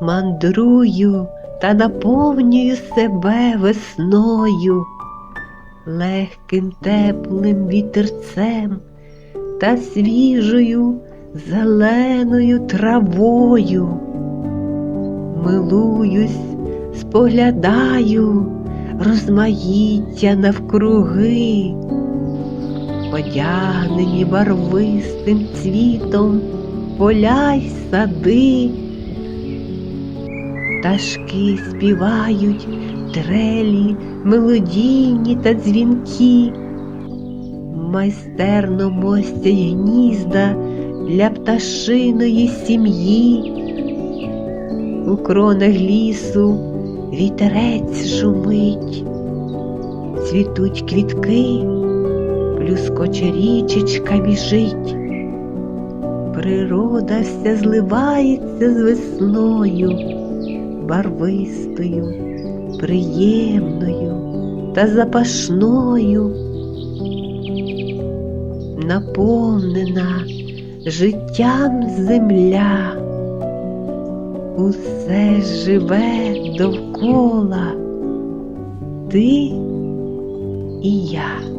Мандрую та наповнюю себе весною, легким теплим вітерцем та свіжою зеленою травою. Милуюсь, споглядаю розмаїття навкруги, одягнені барвистим цвітом поля й сади. Пташки співають трелі, мелодійні та дзвінкі, майстерно мостять гнізда для пташиної сім'ї. У кронах лісу вітерець шумить, цвітуть квітки, плюскоче річечка біжить. Природа вся зливається з весною, барвистою, приємною та запашною, наповнена життям земля, усе живе довкола ти і я.